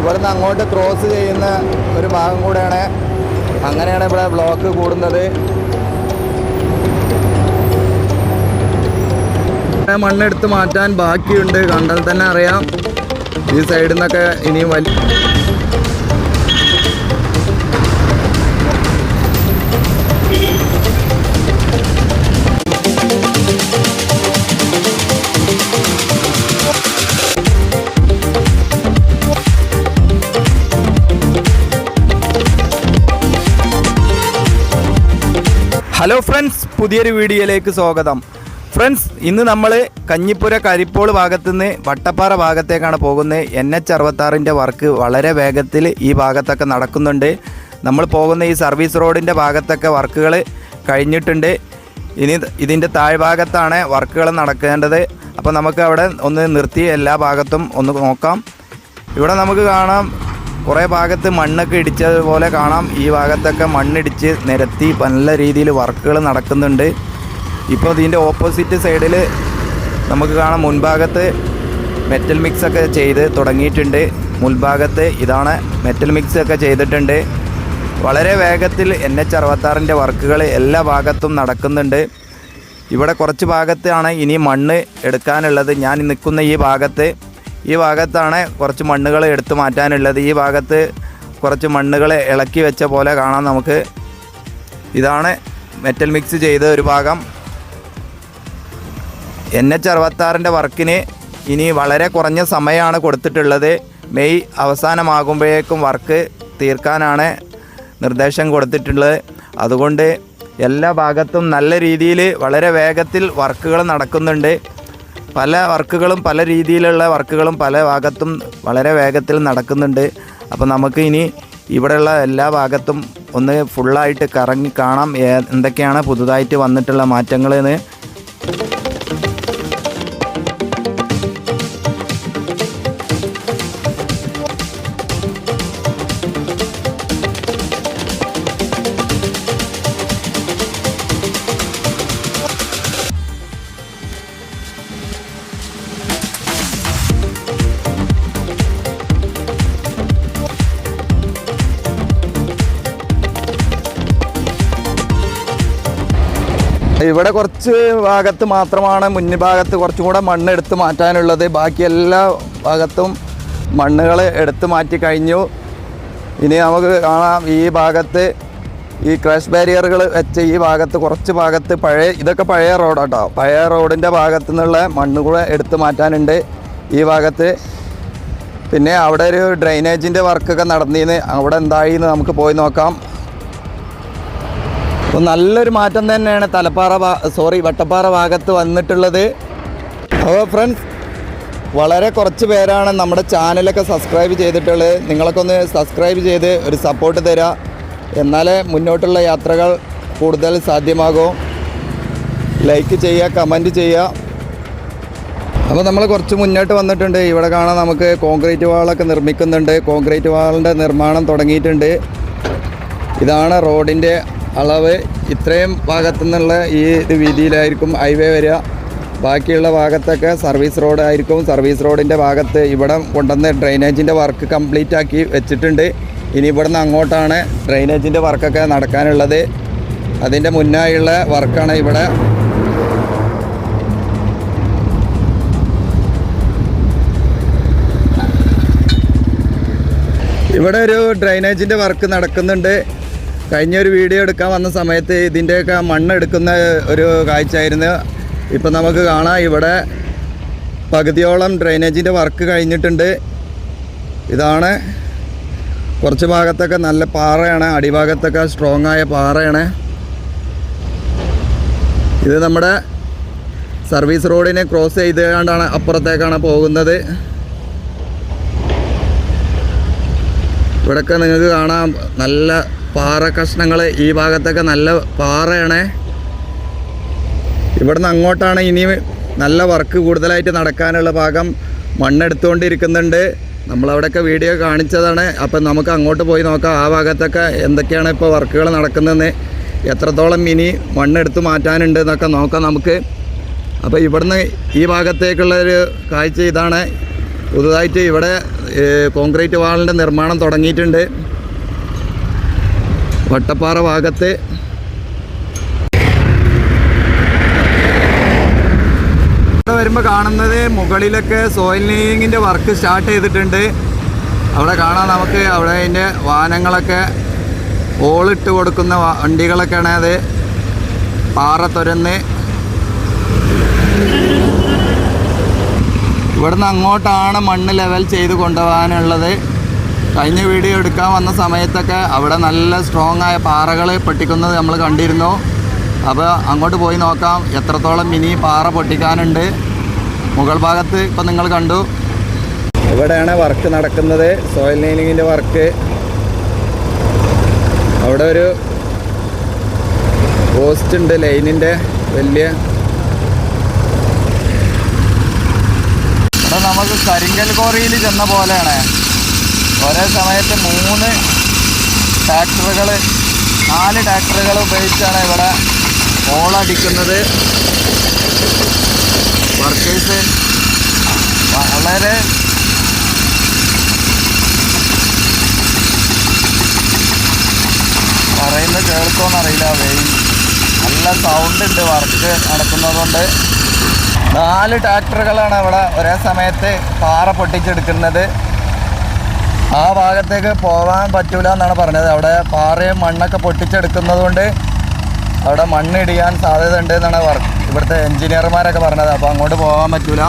ഇവിടുന്ന് അങ്ങോട്ട് ക്രോസ് ചെയ്യുന്ന ഒരു ഭാഗം കൂടെയാണ്. അങ്ങനെയാണ് ഇവിടെ ബ്ലോക്ക് കൂടുന്നത്. മണ്ണെടുത്ത് മാറ്റാൻ ബാക്കിയുണ്ട്. കണ്ടാൽ തന്നെ അറിയാം. ഈ സൈഡിൽ നിന്നൊക്കെ ഇനിയും വലിയ ഹലോ ഫ്രണ്ട്സ് പുതിയൊരു വീഡിയോയിലേക്ക് സ്വാഗതം. ഫ്രണ്ട്സ് ഇന്ന് നമ്മൾ കഞ്ഞിപ്പുര കരിപ്പോൾ ഭാഗത്തുനിന്ന് വട്ടപ്പാറ ഭാഗത്തേക്കാണ് പോകുന്നത്. എൻ എച്ച് അറുപത്താറിന്റെ വർക്ക് വളരെ വേഗത്തിൽ ഈ ഭാഗത്തൊക്കെ നടക്കുന്നുണ്ട്. നമ്മൾ പോകുന്ന ഈ സർവീസ് റോഡിന്റെ ഭാഗത്തൊക്കെ വർക്കുകൾ കഴിഞ്ഞിട്ടുണ്ട്. ഇനി ഇതിന്റെ താഴ്ഭാഗത്താണ് വർക്കുകൾ നടക്കേണ്ടത്. അപ്പോൾ നമുക്ക് അവിടെ ഒന്ന് നിർത്തി എല്ലാ ഭാഗത്തും ഒന്ന് നോക്കാം. ഇവിടെ നമുക്ക് കാണാം കുറേ ഭാഗത്ത് മണ്ണൊക്കെ ഇടിച്ചതുപോലെ കാണാം. ഈ ഭാഗത്തൊക്കെ മണ്ണിടിച്ച് നിരത്തി നല്ല രീതിയിൽ വർക്കുകൾ നടക്കുന്നുണ്ട്. ഇപ്പോൾ ഇതിന്റെ ഓപ്പോസിറ്റ് സൈഡിൽ നമുക്ക് കാണാം മുൻഭാഗത്ത് മെറ്റൽ മിക്സ് ഒക്കെ ചെയ്ത് തുടങ്ങിയിട്ടുണ്ട്. മുൻഭാഗത്ത് ഇതാണ് മെറ്റൽ മിക്സ് ഒക്കെ ചെയ്തിട്ടുണ്ട്. വളരെ വേഗത്തിൽ എൻ എച്ച് അറുപത്താറിന്റെ വർക്കുകൾ എല്ലാ ഭാഗത്തും നടക്കുന്നുണ്ട്. ഇവിടെ കുറച്ച് ഭാഗത്താണ് ഇനി മണ്ണ് എടുക്കാനുള്ളത്. ഞാൻ നിൽക്കുന്ന ഈ ഭാഗത്ത് ഈ ഭാഗത്താണ് കുറച്ച് മണ്ണുകൾ എടുത്തു മാറ്റാനുള്ളത്. ഈ ഭാഗത്ത് കുറച്ച് മണ്ണുകൾ ഇളക്കി വെച്ച പോലെ കാണാം നമുക്ക്. ഇതാണ് മെറ്റൽ മിക്സ് ചെയ്ത ഒരു ഭാഗം. എൻ എച്ച് അറുപത്താറിന്റെ വർക്കിന് ഇനി വളരെ കുറഞ്ഞ സമയമാണ് കൊടുത്തിട്ടുള്ളത്. മെയ് അവസാനമാകുമ്പോഴേക്കും വർക്ക് തീർക്കാനാണ് നിർദ്ദേശം കൊടുത്തിട്ടുള്ളത്. അതുകൊണ്ട് എല്ലാ ഭാഗത്തും നല്ല രീതിയിൽ വളരെ വേഗത്തിൽ വർക്കുകൾ നടക്കുന്നുണ്ട്. പല വർക്കുകളും പല രീതിയിലുള്ള വർക്കുകളും പല ഭാഗത്തും വളരെ വേഗത്തിൽ നടക്കുന്നുണ്ട്. അപ്പോൾ നമുക്ക് ഇനി ഇവിടെയുള്ള എല്ലാ ഭാഗത്തും ഒന്ന് ഫുള്ളായിട്ട് കറങ്ങി കാണാം. എന്തൊക്കെയാണ് പുതുതായിട്ട് വന്നിട്ടുള്ള മാറ്റങ്ങൾ എന്ന് ഇവിടെ കുറച്ച് ഭാഗത്ത് മാത്രമാണ് മുന്നിൽ ഭാഗത്ത് കുറച്ചും കൂടെ മണ്ണ് എടുത്ത് മാറ്റാനുള്ളത്. ബാക്കി എല്ലാ ഭാഗത്തും മണ്ണുകൾ എടുത്തു മാറ്റി കഴിഞ്ഞു. ഇനി നമുക്ക് കാണാം ഈ ഭാഗത്ത് ഈ ക്രാഷ് ബാരിയറുകൾ വെച്ച് ഈ ഭാഗത്ത് കുറച്ച് ഭാഗത്ത് പഴയ ഇതൊക്കെ പഴയ റോഡാട്ടോ. പഴയ റോഡിന്റെ ഭാഗത്തു നിന്നുള്ള മണ്ണ് കൂടെ എടുത്ത് മാറ്റാനുണ്ട് ഈ ഭാഗത്ത്. പിന്നെ അവിടെ ഒരു ഡ്രൈനേജിന്റെ വർക്കൊക്കെ നടന്നിന്ന്. അവിടെ എന്തായി എന്ന് നമുക്ക് പോയി നോക്കാം. അപ്പോൾ നല്ലൊരു മാറ്റം തന്നെയാണ് തലപ്പാറ സോറി വട്ടപ്പാറ ഭാഗത്ത് വന്നിട്ടുള്ളത്. അപ്പോൾ ഫ്രണ്ട്സ് വളരെ കുറച്ച് പേരാണ് നമ്മുടെ ചാനലൊക്കെ സബ്സ്ക്രൈബ് ചെയ്തിട്ടുള്ളത്. നിങ്ങളൊക്കെ ഒന്ന് സബ്സ്ക്രൈബ് ചെയ്ത് ഒരു സപ്പോർട്ട് തരാം. എന്നാലേ മുന്നോട്ടുള്ള യാത്രകൾ കൂടുതൽ സാധ്യമാകും. ലൈക്ക് ചെയ്യുക കമന്റ് ചെയ്യുക. അപ്പോൾ നമ്മൾ കുറച്ച് മുന്നോട്ട് വന്നിട്ടുണ്ട്. ഇവിടെ കാണാൻ നമുക്ക് കോൺക്രീറ്റ് വാളൊക്കെ നിർമ്മിക്കുന്നുണ്ട്. കോൺക്രീറ്റ് വാളിന്റെ നിർമ്മാണം തുടങ്ങിയിട്ടുണ്ട്. ഇതാണ് റോഡിന്റെ അളവ് ഇത്രയും ഭാഗത്തു നിന്നുള്ള ഈ വീതിയിലായിരിക്കും ഹൈവേ വരിക. ബാക്കിയുള്ള ഭാഗത്തൊക്കെ സർവീസ് റോഡ് ആയിരിക്കും. സർവീസ് റോഡിന്റെ ഭാഗത്ത് ഇവിടെ കൊണ്ടുവന്ന് ഡ്രൈനേജിന്റെ വർക്ക് കംപ്ലീറ്റ് ആക്കി വെച്ചിട്ടുണ്ട്. ഇനി ഇവിടുന്ന് അങ്ങോട്ടാണ് ഡ്രൈനേജിന്റെ വർക്കൊക്കെ നടക്കാനുള്ളത്. അതിന്റെ മുന്നായുള്ള വർക്കാണ് ഇവിടെ. ഇവിടെ ഒരു ഡ്രൈനേജിന്റെ വർക്ക് നടക്കുന്നുണ്ട്. കഴിഞ്ഞ ഒരു വീഡിയോ എടുക്കാൻ വന്ന സമയത്ത് ഇതിന്റെയൊക്കെ മണ്ണ് എടുക്കുന്ന ഒരു കാഴ്ചയായിരുന്നു. ഇപ്പം നമുക്ക് കാണാം ഇവിടെ പകുതിയോളം ഡ്രൈനേജിന്റെ വർക്ക് കഴിഞ്ഞിട്ടുണ്ട്. ഇതാണ് കുറച്ച് ഭാഗത്തൊക്കെ നല്ല പാറയാണ് അടിഭാഗത്തൊക്കെ സ്ട്രോങ് ആയ പാറയാണ്. ഇത് നമ്മുടെ സർവീസ് റോഡിനെ ക്രോസ് ചെയ്തുകൊണ്ടാണ് അപ്പുറത്തേക്കാണ് പോകുന്നത്. ഇവിടെയൊക്കെ നിങ്ങൾക്ക് കാണാം നല്ല പാറ കഷ്ണങ്ങൾ ഈ ഭാഗത്തൊക്കെ നല്ല പാറയാണ്. ഇവിടുന്ന് അങ്ങോട്ടാണ് ഇനി നല്ല വർക്ക് കൂടുതലായിട്ട് നടക്കാനുള്ള ഭാഗം മണ്ണെടുത്തുകൊണ്ടിരിക്കുന്നുണ്ട്. നമ്മളവിടെയൊക്കെ വീഡിയോ കാണിച്ചതാണ്. അപ്പം നമുക്ക് അങ്ങോട്ട് പോയി നോക്കാം. ആ ഭാഗത്തൊക്കെ എന്തൊക്കെയാണ് ഇപ്പോൾ വർക്കുകൾ നടക്കുന്നതെന്ന്. എത്രത്തോളം ഇനി മണ്ണെടുത്ത് മാറ്റാനുണ്ട് എന്നൊക്കെ നോക്കാം നമുക്ക്. അപ്പോൾ ഇവിടുന്ന് ഈ ഭാഗത്തേക്കുള്ള ഒരു കാഴ്ച ഇതാണ്. പുതുതായിട്ട് ഇവിടെ കോൺക്രീറ്റ് വാളിന്റെ നിർമ്മാണം തുടങ്ങിയിട്ടുണ്ട്. വട്ടപ്പാറ ഭാഗത്തെ വരുമ്പോൾ കാണുന്നത് മുകളിലൊക്കെ സോയിൽ നെയ്യിങ്ങിന്റെ വർക്ക് സ്റ്റാർട്ട് ചെയ്തിട്ടുണ്ട്. അവിടെ കാണാം നമുക്ക്. അവിടെ അതിന്റെ വാഹനങ്ങളൊക്കെ ഓളിട്ട് കൊടുക്കുന്ന വണ്ടികളൊക്കെയാണ് അത്. പാറ തുരന്ന്. ഇവിടുന്ന് അങ്ങോട്ടാണ് മണ്ണ് ലെവൽ ചെയ്ത് കൊണ്ടുപോകാനുള്ളത്. കഴിഞ്ഞ വീഡിയോ എടുക്കാൻ വന്ന സമയത്തൊക്കെ അവിടെ നല്ല സ്ട്രോങ് ആയ പാറകൾ പൊട്ടിക്കുന്നത് നമ്മൾ കണ്ടിരുന്നു. അപ്പോൾ അങ്ങോട്ട് പോയി നോക്കാം എത്രത്തോളം മിനി പാറ പൊട്ടിക്കാനുണ്ട്. മുകൾ ഭാഗത്ത് ഇപ്പം നിങ്ങൾ കണ്ടു. ഇവിടെയാണ് വർക്ക് നടക്കുന്നത്? സോയിൽ ലൈനിങ്ങിന്റെ വർക്ക് അവിടെ ഒരു പോസ്റ്റ് ഉണ്ട് ലൈനിന്റെ വലിയ. ഇവിടെ നമുക്ക് കരിങ്കൽ കോറിയിൽ ചെന്ന പോലെയാണ്. ഒരേ സമയത്ത് മൂന്ന് ട്രാക്ടറുകൾ നാല് ട്രാക്ടറുകൾ ഉപയോഗിച്ചാണ് ഇവിടെ ഓളടിക്കുന്നത് വർക്കേഴ്സ് വളരെ പറയുന്നത് കേൾക്കുമെന്നറിയില്ല വെയിൽ നല്ല സൗണ്ട് ഉണ്ട് വർക്ക് നടക്കുന്നതുകൊണ്ട്. നാല് ട്രാക്ടറുകളാണ് ഇവിടെ ഒരേ സമയത്ത് പാറ പൊട്ടിച്ചെടുക്കുന്നത്. ആ ഭാഗത്തേക്ക് പോകാൻ പറ്റൂല എന്നാണ് പറഞ്ഞത്. അവിടെ പാറയും മണ്ണൊക്കെ പൊട്ടിച്ചെടുക്കുന്നത് കൊണ്ട് അവിടെ മണ്ണ് ഇടിയാൻ സാധ്യത ഉണ്ട് എന്നാണ് പറഞ്ഞത് ഇവിടുത്തെ എൻജിനീയർമാരൊക്കെ പറഞ്ഞത്. അപ്പോൾ അങ്ങോട്ട് പോകാൻ പറ്റൂല.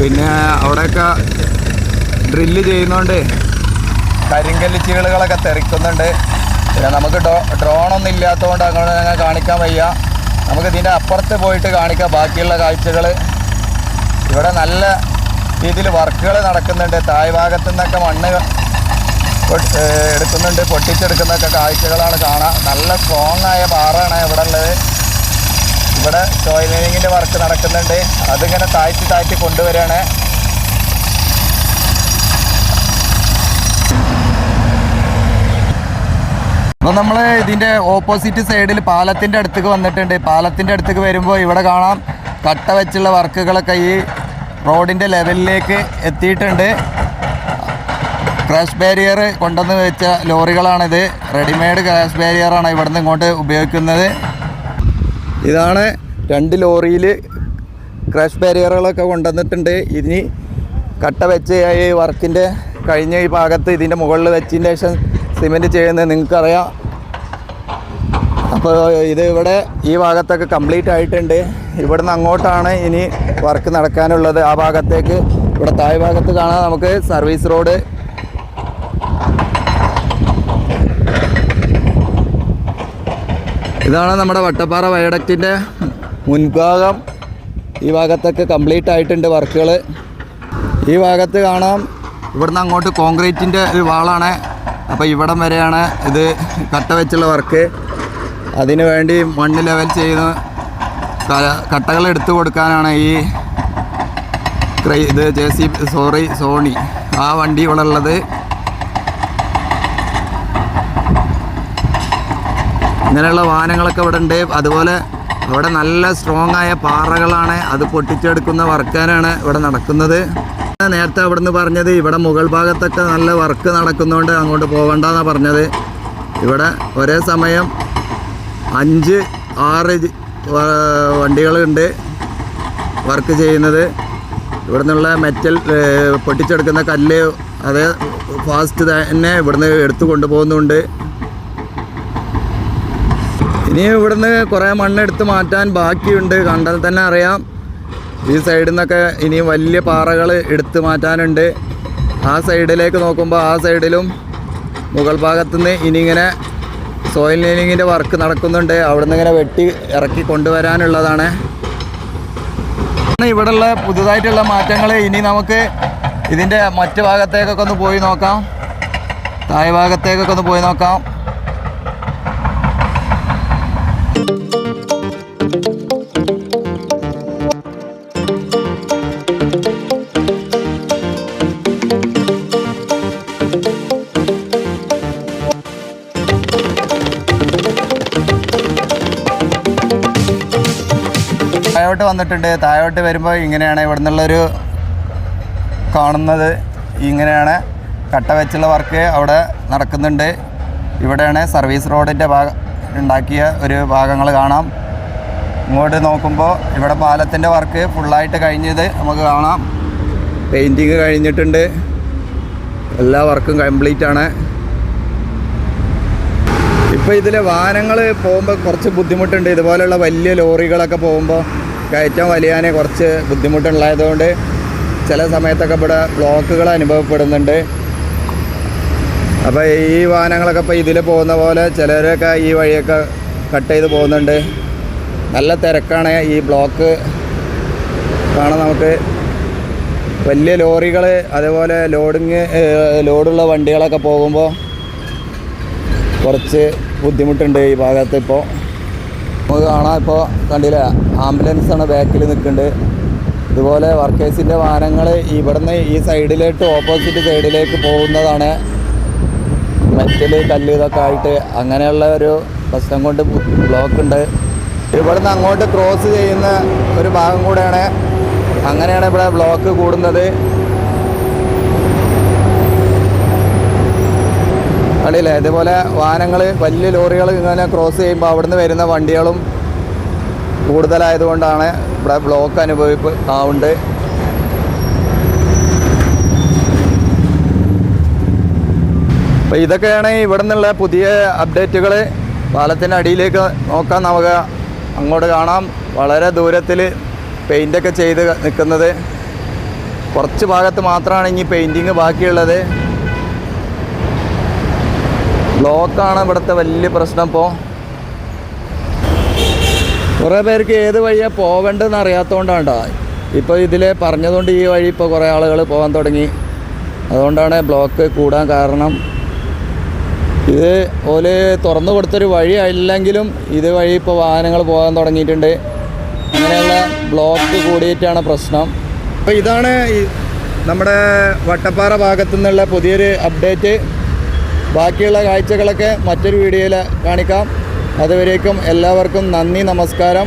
പിന്നെ അവിടെയൊക്കെ ഡ്രില്ല് ചെയ്യുന്നതുകൊണ്ട് കരിങ്കല്ല് ചീളുകളൊക്കെ തെറിക്കുന്നുണ്ട്. പിന്നെ നമുക്ക് ഡോ ഡ്രോണൊന്നും ഇല്ലാത്തതുകൊണ്ട് അങ്ങോട്ട് ഞങ്ങൾ കാണിക്കാൻ വയ്യ. നമുക്ക് ഇതിന്റെ അപ്പുറത്ത് പോയിട്ട് കാണിക്കാം. ബാക്കിയുള്ള കാഴ്ചകൾ ഇവിടെ നല്ല രീതിയിൽ വർക്കുകൾ നടക്കുന്നുണ്ട്. തായ് ഭാഗത്തു നിന്നൊക്കെ മണ്ണ് എടുക്കുന്നുണ്ട്. പൊട്ടിച്ചെടുക്കുന്നൊക്കെ കാഴ്ചകളാണ് കാണാം. നല്ല സ്ട്രോങ് ആയ പാറയാണ് ഇവിടെ ഉള്ളത് ഇവിടെ സോയിൽ ലൈനിങ്ങിന്റെ വർക്ക് നടക്കുന്നുണ്ട്. അതിങ്ങനെ താഴ്ത്തി താഴ്ത്തി കൊണ്ടുവരികയാണ്. അപ്പോൾ നമ്മൾ ഇതിന്റെ ഓപ്പോസിറ്റ് സൈഡിൽ പാലത്തിന്റെ അടുത്തേക്ക് വന്നിട്ടുണ്ട്. പാലത്തിന്റെ അടുത്തേക്ക് വരുമ്പോൾ ഇവിടെ കാണാം. കട്ട വെച്ചുള്ള വർക്കുകളൊക്കെ ഈ റോഡിന്റെ ലെവലിലേക്ക് എത്തിയിട്ടുണ്ട്. ക്രാഷ് ബാരിയർ കൊണ്ടുവന്ന് വെച്ച ലോറികളാണിത്. റെഡിമെയ്ഡ് ക്രാഷ് ബാരിയറാണ് ഇവിടുന്ന് ഇങ്ങോട്ട് ഉപയോഗിക്കുന്നത്. ഇതാണ് രണ്ട് ലോറിയിൽ ക്രാഷ് ബാരിയറുകളൊക്കെ കൊണ്ടുവന്നിട്ടുണ്ട്. ഇനി കട്ട വെച്ച് ഈ വർക്കിന്റെ കഴിഞ്ഞ ഈ ഭാഗത്ത് ഇതിന്റെ മുകളിൽ വെച്ചതിന്റെ ശേഷം സിമെന്റ് ചെയ്യുന്നത് നിങ്ങൾക്കറിയാം. അപ്പോൾ ഇത് ഇവിടെ ഈ ഭാഗത്തൊക്കെ കംപ്ലീറ്റ് ആയിട്ടുണ്ട്. ഇവിടുന്ന് അങ്ങോട്ടാണ് ഇനി വർക്ക് നടക്കാനുള്ളത്. ആ ഭാഗത്തേക്ക് ഇവിടെ താഴെ ഭാഗത്ത് കാണാൻ നമുക്ക് സർവീസ് റോഡ് ഇതാണ് നമ്മുടെ വട്ടപ്പാറ വയഡക്റ്റിന്റെ മുൻഭാഗം. ഈ ഭാഗത്തൊക്കെ കംപ്ലീറ്റ് ആയിട്ടുണ്ട് വർക്കുകൾ ഈ ഭാഗത്ത് കാണാം ഇവിടുന്ന് അങ്ങോട്ട് കോൺക്രീറ്റിന്റെ ഒരു വാളാണ്. അപ്പോൾ ഇവിടം വരെയാണ് ഇത് കട്ട വെച്ചുള്ള വർക്ക് അതിനു വേണ്ടി മണ്ണ് ലെവൽ ചെയ്ത് കട്ടകൾ എടുത്തു കൊടുക്കാനാണ് ഈ ഇത് ജെ സി സോറി സോണി. ആ വണ്ടി ഇവിടെ ഉള്ളത്. ഇങ്ങനെയുള്ള വാഹനങ്ങളൊക്കെ ഇവിടെ ഉണ്ട്. അതുപോലെ അവിടെ നല്ല സ്ട്രോങ് ആയ പാറകളാണ്. അത് പൊട്ടിച്ചെടുക്കുന്ന വർക്കാനാണ് ഇവിടെ നടക്കുന്നത്. നേരത്തെ അവിടെ നിന്ന് പറഞ്ഞത് ഇവിടെ മുകൾ ഭാഗത്തൊക്കെ നല്ല വർക്ക് നടക്കുന്നതുകൊണ്ട് അങ്ങോട്ട് പോകണ്ടെന്നാണ് പറഞ്ഞത്. ഇവിടെ ഒരേ സമയം അഞ്ച് ആറ് വണ്ടികളുണ്ട് വർക്ക് ചെയ്യുന്നത്. ഇവിടെ നിന്നുള്ള മെറ്റൽ പൊട്ടിച്ചെടുക്കുന്ന കല്ല് അത് ഫാസ്റ്റ് തന്നെ ഇവിടുന്ന് എടുത്തു കൊണ്ടുപോകുന്നുണ്ട്. ഇനി ഇവിടുന്ന് കുറേ മണ്ണ് എടുത്ത് മാറ്റാൻ ബാക്കിയുണ്ട്. കണ്ടാൽ തന്നെ അറിയാം. ഈ സൈഡിൽ നിന്നൊക്കെ ഇനി വലിയ പാറകൾ എടുത്ത് മാറ്റാനുണ്ട്. ആ സൈഡിലേക്ക് നോക്കുമ്പോൾ ആ സൈഡിലും മുകൾ ഭാഗത്തുനിന്ന് ഇനി സോയിൽ ലൈനിങ്ങിന്റെ വർക്ക് നടക്കുന്നുണ്ട്. അവിടുന്ന് ഇങ്ങനെ വെട്ടി ഇറക്കി കൊണ്ടുവരാനുള്ളതാണ്. ഇവിടെയുള്ള പുതുതായിട്ടുള്ള മാറ്റങ്ങൾ ഇനി നമുക്ക് ഇതിന്റെ മറ്റു ഭാഗത്തേക്കൊക്കെ ഒന്ന് പോയി നോക്കാം. താഴെ ഭാഗത്തേക്കൊക്കെ ഒന്ന് പോയി നോക്കാം. താഴോട്ട് വന്നിട്ടുണ്ട്. താഴോട്ട് വരുമ്പോൾ ഇങ്ങനെയാണ് ഇവിടെ നിന്നുള്ളൊരു കാണുന്നത്. ഇങ്ങനെയാണ് കട്ട വെച്ചുള്ള വർക്ക് അവിടെ നടക്കുന്നുണ്ട്. ഇവിടെയാണ് സർവീസ് റോഡിന്റെ ഭാഗം ഉണ്ടാക്കിയ ഒരു ഭാഗങ്ങൾ കാണാം. ഇങ്ങോട്ട് നോക്കുമ്പോൾ ഇവിടെ പാലത്തിന്റെ വർക്ക് ഫുള്ളായിട്ട് കഴിഞ്ഞത് നമുക്ക് കാണാം. പെയിന്റിങ് കഴിഞ്ഞിട്ടുണ്ട്. എല്ലാ വർക്കും കംപ്ലീറ്റ് ആണ്. ഇപ്പോൾ ഇതിലെ വാഹനങ്ങൾ പോകുമ്പോൾ കുറച്ച് ബുദ്ധിമുട്ടുണ്ട്. ഇതുപോലെയുള്ള വലിയ ലോറികളൊക്കെ പോകുമ്പോൾ കയറ്റം വലിയാനെ കുറച്ച് ബുദ്ധിമുട്ടുള്ളതുകൊണ്ട് ചില സമയത്തൊക്കെ ഇവിടെ ബ്ലോക്കുകൾ അനുഭവപ്പെടുന്നുണ്ട്. അപ്പോൾ ഈ വാഹനങ്ങളൊക്കെ ഇപ്പോൾ ഇതിൽ പോകുന്ന പോലെ ചിലരൊക്കെ ഈ വഴിയൊക്കെ കട്ട് ചെയ്ത് പോകുന്നുണ്ട്. നല്ല തിരക്കാണ് ഈ ബ്ലോക്ക്. കാണാൻ നമുക്ക് വലിയ ലോറികൾ അതേപോലെ ലോഡിങ് ലോഡുള്ള വണ്ടികളൊക്കെ പോകുമ്പോൾ കുറച്ച് ബുദ്ധിമുട്ടുണ്ട് ഈ ഭാഗത്ത് ഇപ്പോൾ. നമുക്ക് കാണാം ഇപ്പോൾ കണ്ടില്ല ആംബുലൻസാണ് ബാക്കിൽ നിൽക്കുന്നുണ്ട് ഇതുപോലെ വർക്കേഴ്സിന്റെ വാഹനങ്ങൾ ഇവിടുന്ന് ഈ സൈഡിലേക്ക് ഓപ്പോസിറ്റ് സൈഡിലേക്ക് പോകുന്നതാണ്. മെറ്റൽ കല്ല് ഇതൊക്കെ ആയിട്ട് അങ്ങനെയുള്ള ഒരു പ്രശ്നം കൊണ്ട് ബ്ലോക്ക് ഉണ്ട്. ഇവിടുന്ന് അങ്ങോട്ട് ക്രോസ് ചെയ്യുന്ന ഒരു ഭാഗം കൂടെയാണ്. അങ്ങനെയാണ് ഇവിടെ ബ്ലോക്ക് കൂടുന്നത്. കണ്ടില്ലേ ഇതുപോലെ വാഹനങ്ങൾ വലിയ ലോറികൾ ഇങ്ങനെ ക്രോസ് ചെയ്യുമ്പോൾ അവിടുന്ന് വരുന്ന വണ്ടികളും കൂടുതലായതുകൊണ്ടാണ് ഇവിടെ ബ്ലോക്ക് അനുഭവിപ്പ് ആവുണ്ട് അപ്പോൾ ഇതൊക്കെയാണ് ഇവിടെ നിന്നുള്ള പുതിയ അപ്ഡേറ്റുകൾ പാലത്തിന്റെ അടിയിലേക്ക് നോക്കാം നമുക്ക്. അങ്ങോട്ട് കാണാം. വളരെ ദൂരത്തിൽ പെയിന്റൊക്കെ ചെയ്ത് നിൽക്കുന്നത് കുറച്ച് ഭാഗത്ത് മാത്രമാണ് ഇനി പെയിന്റിങ് ബാക്കിയുള്ളത്. ബ്ലോക്കാണ് ഇവിടുത്തെ വലിയ പ്രശ്നം ഇപ്പോൾ കുറേ പേർക്ക് ഏത് വഴിയാണ് പോവേണ്ടതെന്ന് അറിയാത്തതുകൊണ്ടാണ്. ഇപ്പോൾ ഇതിൽ പറഞ്ഞതുകൊണ്ട് ഈ വഴി ഇപ്പോൾ കുറേ ആളുകൾ പോകാൻ തുടങ്ങി. അതുകൊണ്ടാണ് ബ്ലോക്ക് കൂടാൻ കാരണം. ഇത് ഓൽ തുറന്നു കൊടുത്തൊരു വഴി അല്ലെങ്കിലും ഇത് വഴി ഇപ്പോൾ വാഹനങ്ങൾ പോകാൻ തുടങ്ങിയിട്ടുണ്ട്. അങ്ങനെയുള്ള ബ്ലോക്ക് കൂടിയിട്ടാണ് പ്രശ്നം. അപ്പോൾ ഇതാണ് നമ്മുടെ വട്ടപ്പാറ ഭാഗത്തു നിന്നുള്ള പുതിയൊരു അപ്ഡേറ്റ് ബാക്കിയുള്ള കാഴ്ചകളൊക്കെ മറ്റൊരു വീഡിയോയിൽ കാണിക്കാം. അതുവരേക്കും എല്ലാവർക്കും നന്ദി നമസ്കാരം.